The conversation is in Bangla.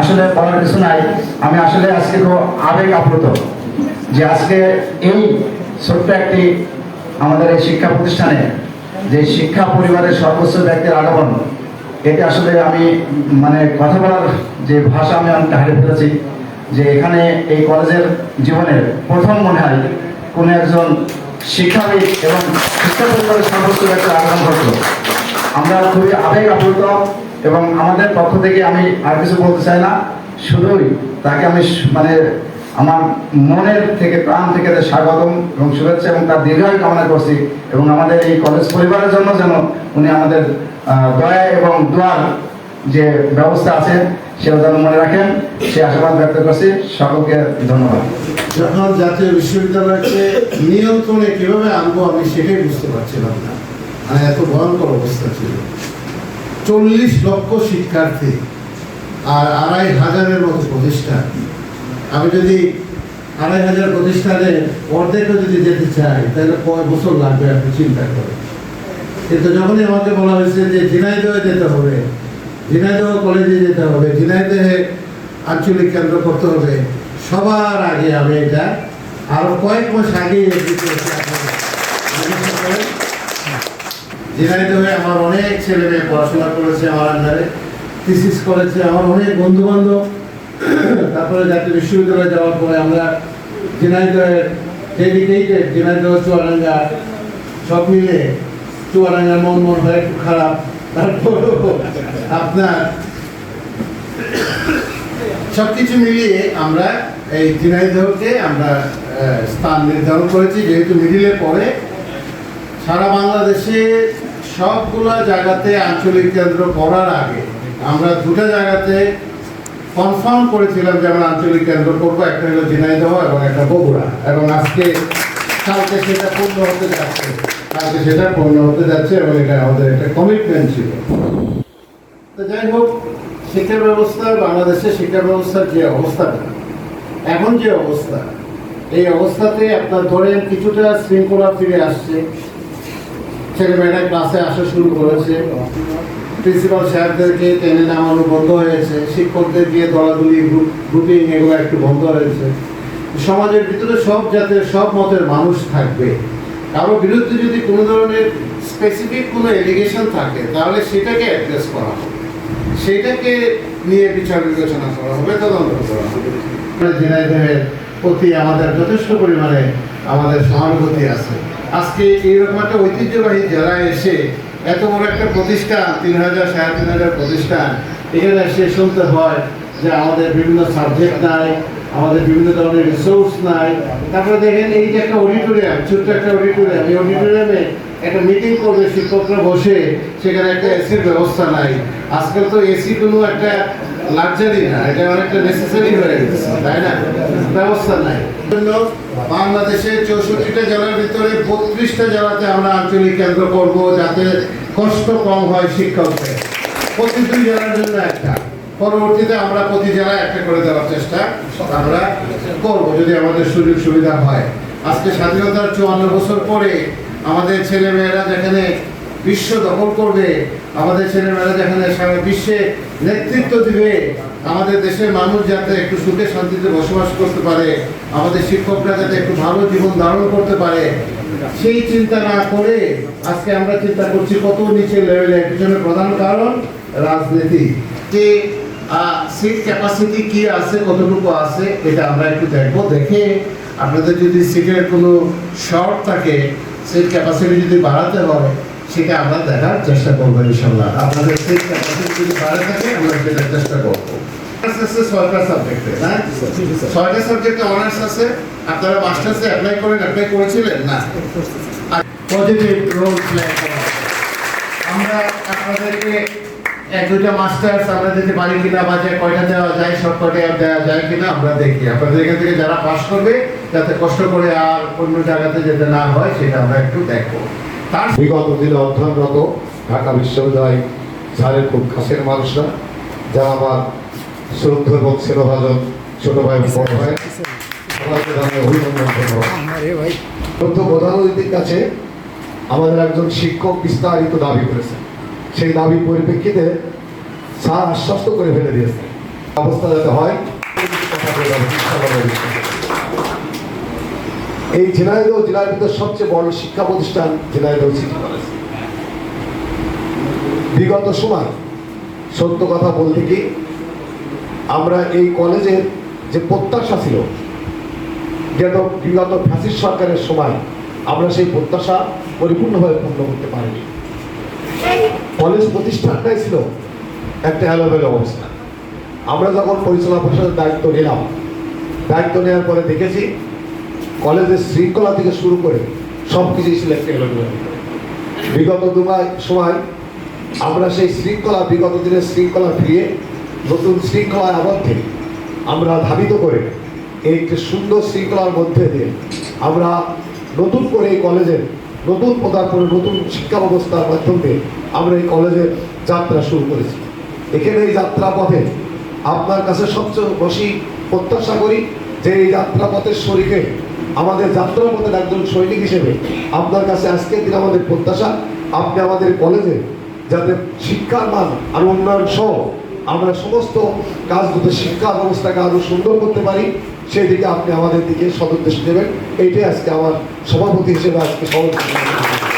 আসলে বলার কিছু নাই। আমি আসলে আজকে খুব আবেগ আপ্লুত যে আজকে এই ছোট্ট একটি আমাদের এই শিক্ষা প্রতিষ্ঠানে যে শিক্ষা পরিবারের সর্বোচ্চ ব্যক্তির আগমন এটা আসলে আমি মানে কথা বলার যে ভাষা আমি আমি হারিয়ে ফেলেছি যে এখানে এই কলেজের জীবনের প্রথম মনে হয় কোনো একজন শিক্ষাবিদ এবং শিক্ষা পরিবারের সর্বোচ্চ ব্যক্তির আগমন ঘটল আমরা খুবই আবেগ আপ্লুত এবং আমাদের পক্ষ থেকে আমি আর কিছু বলতে চাই না, শুধুই তাকে আমি মানে আমার মনের থেকে, প্রাণ থেকে স্বাগতম এবং শুভেচ্ছা এবং তার দীর্ঘায়ু কামনা করছি এবং আমাদের এই কলেজ পরিবারের জন্য যেন উনি আমাদের দয়া এবং দোয়ার যে ব্যবস্থা আছে সেটা যেন মনে রাখেন, সে আশাবাদ ব্যক্ত করছি। সকলকে ধন্যবাদ। যখন জাতীয় বিশ্ববিদ্যালয়কে নিয়ন্ত্রণে কীভাবে আনব আমি সেটাই বুঝতে পারছিলাম না। মানে এত ভয়ঙ্কর অবস্থা ছিল। চল্লিশ লক্ষ শিক্ষার্থী আর আড়াই হাজারের মতো প্রতিষ্ঠান। আমি যদি আড়াই হাজার প্রতিষ্ঠানে অর্ধেকও যদি যেতে চাই, তাহলে কয় বছর লাগবে আপনি চিন্তা করেন? কিন্তু যখনই আমাকে বলা হয়েছে যে ঝিনাইদহে যেতে হবে, ঝিনাইদহ কলেজে যেতে হবে, ঝিনাইদহে আঞ্চলিক কেন্দ্র করতে হবে, সবার আগে আমি এটা, আরও কয়েক মাস আগে ঝিনাইদহে আমার অনেক ছেলে মেয়ে পড়াশোনা করেছে আমার আন্ডারে থিসিস করেছে, আমার অনেক বন্ধু বান্ধব তারপরে জাতীয় বিশ্ববিদ্যালয়ে যাওয়ার পরে আমরা ঝিনাইদহের ডেডিকেটেড ঝিনাইদহ চুয়াডাঙ্গা সব মিলে চুয়াডাঙ্গার মন মন হয় একটু খারাপ। তারপরেও আপনার সবকিছু মিলিয়ে আমরা এই ঝিনাইদহকে আমরা স্থান নির্ধারণ করেছি। যেহেতু মিডিলে পরে সারা বাংলাদেশে সবগুলা জায়গাতে আঞ্চলিক কেন্দ্র করার আগে আমরা দুটো জায়গাতে কনফার্ম করেছিলাম যে আমরা আঞ্চলিক কেন্দ্র করব। একটা হলো ঝিনাইদহ এবং একটা বগুড়া। এবং আজকে, কালকে সেটা পূর্ণ হতে যাচ্ছে। কালকে সেটা পূর্ণ হতে যাচ্ছে এবং এটা আমাদের একটা কমিটমেন্ট ছিল। তো যাই হোক, শিক্ষা ব্যবস্থা, বাংলাদেশের শিক্ষা ব্যবস্থার যে অবস্থাটা এখন যে অবস্থা, এই অবস্থাতে আপনার ধরেন কিছুটা শৃঙ্খলা ফিরে আসছে। ছেলেমেয়েরা ক্লাসে আসা শুরু করেছে। প্রিন্সিপাল সাহেবদেরকে টেনে নামানো বন্ধ হয়েছে। শিক্ষকদের দিয়ে দলাদলি গ্রুপ এগুলো একটু বন্ধ হয়েছে সমাজের ভিতরে সব জাতের, সব মতের মানুষ থাকবে। কারও বিরুদ্ধে যদি কোনো ধরনের স্পেসিফিক কোনো এলিগেশন থাকে, তাহলে সেটাকে অ্যাড্রেস করা হবে। সেটাকে নিয়ে বিচার বিবেচনা করা হবে, তদন্ত করা হবে। ঝিনাইদহের প্রতি আমাদের যথেষ্ট পরিমাণে আমাদের সহানুভূতি আছে। আজকে এইরকম একটা ঐতিহ্যবাহী জেলায় এসে এত বড় একটা প্রতিষ্ঠান, তিন হাজার, সাড়ে তিন হাজার প্রতিষ্ঠান, এখানে এসে শুনতে হয় যে আমাদের বিভিন্ন সাবজেক্ট নাই, আমাদের বিভিন্ন ধরনের রিসোর্স নাই। তারপরে দেখেন এই যে একটা অডিটোরিয়াম ছোট্ট একটা অডিটোরিয়াম এই অডিটোরিয়ামে একটা মিটিং করবে শিক্ষকরা বসে, সেখানে একটা এসির ব্যবস্থা নাই। আজকাল তো এসি কোনো একটা লাক্সারি না, এটা অনেকটা নেসেসারি হয়ে গেছে, তাই না? ব্যবস্থা নাই। জন্য বাংলাদেশের চৌষট্টিটা জেলার ভিতরে বত্রিশটা জেলাতে আমরা আঞ্চলিক কেন্দ্র করব যাতে কষ্ট কম হয় শিক্ষকদের। প্রতি জেলার জন্য একটা। পরবর্তীতে আমরা প্রতি জেলায় একটা করে দেওয়ার চেষ্টা আমরা করব, যদি আমাদের সুযোগ সুবিধা হয়। আজকে স্বাধীনতার চুয়ান্ন বছর পরে আমাদের ছেলে মেয়েরা যেখানে বিশ্ব দখল করবে। আমাদের ছেলে মেয়েরা যেখানে সারা বিশ্বে নেতৃত্ব দিবে, আমাদের দেশের মানুষ যাতে একটু সুখে শান্তিতে বসবাস করতে পারে, আমাদের শিক্ষকরা যাতে একটু ভালো জীবন ধারণ করতে পারে। সেই চিন্তা না করে আজকে আমরা চিন্তা করছি কত নিচে লেভেলে। পিছনে প্রধান কারণ রাজনীতি। যে সিট ক্যাপাসিটি কি আছে, কতটুকু আছে, এটা আমরা একটু দেখব। দেখে আপনাদের যদি সিটের কোনো শর্ট থাকে সিট ক্যাপাসিটি যদি বাড়াতে হয় সেটা আমরা দেখার চেষ্টা করব ইনশাল্লাহ আপনাদের সিট ক্যাপাসিটি যদি বাড়ে থাকে আমরা চেষ্টা করব। আছে ছয়টা সাবজেক্টে না? ছয়টা সাবজেক্টে অনার্স আছে। আপনারা মাস্টার্সে অ্যাপ্লাই করেন অ্যাপ্লাই করেছিলেন? না। পজিটিভ রোল প্লে আমরা আপনাদেরকে এক মাস্টার্স আমরা দিতে পারি কিনা বা যে কয়টা দেওয়া যায় সব কয়টা দেওয়া যায় কিনা আমরা দেখি। আপনাদের এখান থেকে যারা পাস করবে যাতে কষ্ট করে আর অন্য জায়গাতে যেতে না হয় সেটা আমরা একটু দেখব। তার বিগত দিনে অধ্যয়নরত ঢাকা বিশ্ববিদ্যালয় স্যারের খুব কাছের মানুষরা, যারা আমার শ্রদ্ধ এবং স্নেহভাজন ছোট ভাই বড় ভাই প্রধান অতিথির কাছে আমাদের একজন শিক্ষক বিস্তারিত দাবি করেছেন। সেই দাবির পরিপ্রেক্ষিতে স্যার আশ্বস্ত করে ফেলে দিয়েছে অবস্থা যাতে হয় এই ঝিনাইদহ জেলার ভিতর সবচেয়ে বড় শিক্ষা প্রতিষ্ঠান ঝিনাইদহ সিটি কলেজ বিগত সময়, সত্য কথা বলতে কি, আমরা এই কলেজের যে প্রত্যাশা ছিল গত বিগত ফ্যাসিস্ট সরকারের সময়, আমরা সেই প্রত্যাশা পরিপূর্ণভাবে পূর্ণ করতে পারিনি। কলেজ প্রতিষ্ঠানটাই ছিল একটা এলোমেলো অবস্থা। আমরা যখন পরিচালনা পরিষদের দায়িত্ব নিলাম, দায়িত্ব নেওয়ার পরে দেখেছি কলেজের শৃঙ্খলা থেকে শুরু করে সব কিছুই ছিল একটা বিগত দুমাই সময় আমরা সেই শৃঙ্খলা, বিগত দিনের শৃঙ্খলা ফিরিয়ে নতুন শৃঙ্খলায় আবদ্ধে আমরা ধাবিত করে এই একটি সুন্দর শৃঙ্খলার মধ্যে দিয়ে আমরা নতুন করে এই কলেজের নতুন পদার্পণে নতুন শিক্ষা ব্যবস্থার মাধ্যম আমরা এই কলেজের যাত্রা শুরু করেছি। এখানে এই যাত্রা পথে আপনার কাছে সবচেয়ে বেশি প্রত্যাশা করি যে এই যাত্রা পথের শরীরে আমাদের যাত্রার মধ্যে একজন সৈনিক হিসেবে আপনার কাছে আজকের দিন আমাদের প্রত্যাশা, আপনি আমাদের কলেজে যাতে শিক্ষার মান আর উন্নয়ন সহ আমরা সমস্ত কাজগুলোতে শিক্ষা ব্যবস্থাকে আরও সুন্দর করতে পারি সেই দিকে আপনি আমাদের দিকে সদুদ্দেশ দেবেন। এইটাই আজকে আমার সভাপতি হিসেবে আজকে সভাপতি।